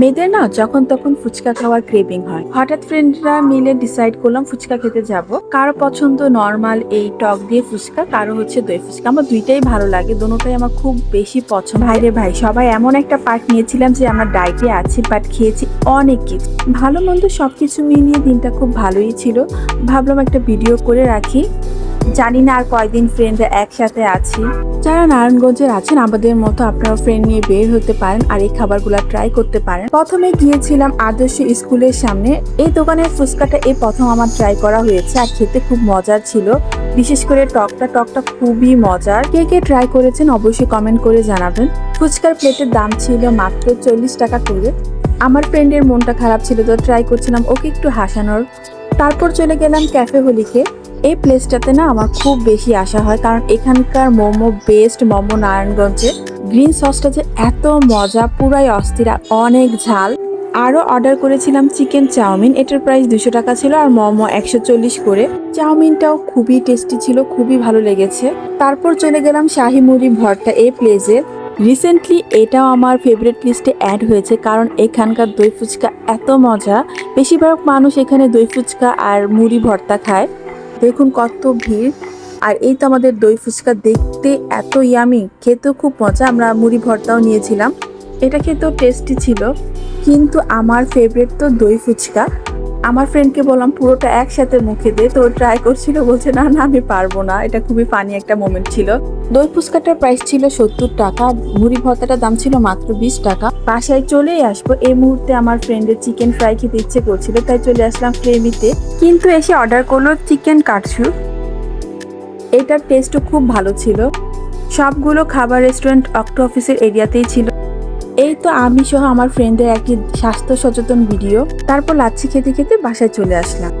মেয়েদের না যখন তখন ফুচকা খাওয়ার ক্রেভিং হয়। হঠাৎ ফ্রেন্ডরা মিলে ডিসাইড করলাম ফুচকা খেতে যাব। কারও পছন্দ নর্মাল এই টক দিয়ে ফুচকা, কারও হচ্ছে দই ফুচকা। আমার দুইটাই ভালো লাগে দুটোটাই আমার খুব বেশি পছন্দ। ভাইরে ভাই, সবাই এমন একটা পার্ট নিয়েছিলাম যে আমরা ডায়েটে আছি বাট খেয়েছি অনেক কিছু। ভালো মন্দ সব সবকিছু মিলিয়ে দিনটা খুব ভালোই ছিল। ভাবলাম একটা ভিডিও করে রাখি। জানি না আর কয়দিন ফ্রেন্ডরা একসাথে আছি। যারা নারায়ণগঞ্জের আছেন, আমাদের মতো আপনারা ফ্রেন্ড নিয়ে বের হতে পারেন আর এই খাবারগুলো ট্রাই করতে পারেন। প্রথমে গিয়েছিলাম আদর্শ স্কুলের সামনে। এই দোকানের ফুচকাটা এই প্রথম আমার ট্রাই করা হয়েছে আর খেতে খুব মজার ছিল। বিশেষ করে টকটা টকটা খুবই মজার। কে কে ট্রাই করেছেন অবশ্যই কমেন্ট করে জানাবেন। ফুচকার প্লেটের দাম ছিল মাত্র চল্লিশ টাকা করে। আমার ফ্রেন্ডের মনটা খারাপ ছিল তো ট্রাই করছিলাম ওকে একটু হাসানোর। তারপর চলে গেলাম ক্যাফে হোলিকে। এই প্লেসটাতে না আমার খুব বেশি আশা হয়, কারণ এখানকার মোমো বেস্ট মোমো নারায়ণগঞ্জে। গ্রিন সসটা যে এত মজা, পুরাই অস্থির অনেক ঝাল। আরও অর্ডার করেছিলাম চিকেন চাউমিন, এটার প্রাইস দুশো টাকা ছিল আর মোমো একশো চল্লিশ করে। চাউমিনটাও খুবই টেস্টি ছিল, খুবই ভালো লেগেছে। তারপর চলে গেলাম শাহি মুড়ি ভর্তা এই প্লেসে রিসেন্টলি এটাও আমার ফেভারিট লিস্টে অ্যাড হয়েছে, কারণ এখানকার দই ফুচকা এত মজা। বেশিরভাগ মানুষ এখানে দই ফুচকা আর মুড়ি ভর্তা খায়। দেখুন কত ভিড় আর এই তো আমাদের দই ফুচকা দেখতে এত ইয়ামি খেতেও খুব মজা, আমরা মুড়ি ভর্তাও নিয়েছিলাম। এটা খেতেও টেস্টি ছিল। কিন্তু আমার ফেভারিট তো দই ফুচকা। আমার ফ্রেন্ডকে বললাম, পুরোটা একসাথে মুখে দে। তো ট্রাই করছিল, বলছে, না না, আমি পারব না। এটা খুবই ফানি একটা মোমেন্ট ছিল। দই ফুচকাটার প্রাইস ছিল সত্তর টাকা, মুড়ি ভর্তাটার দাম ছিল মাত্র বিশ টাকা। বাসায় চলেই আসব। এই মুহূর্তে আমার ফ্রেন্ডের চিকেন ফ্রাই খেতে ইচ্ছে করছিল, তাই চলে আসলাম ফ্লেমিতে কিন্তু এসে অর্ডার করল চিকেন কাটছু এটার টেস্টও খুব ভালো ছিল। সবগুলো খাবার রেস্টুরেন্ট অক্টো অফিসের এরিয়াতেই ছিল। তো আমি সহ আমার ফ্রেন্ডের একটি স্বাস্থ্য সচেতন ভিডিও তারপর লাচ্ছি খেতে খেতে বাসায় চলে আসলাম।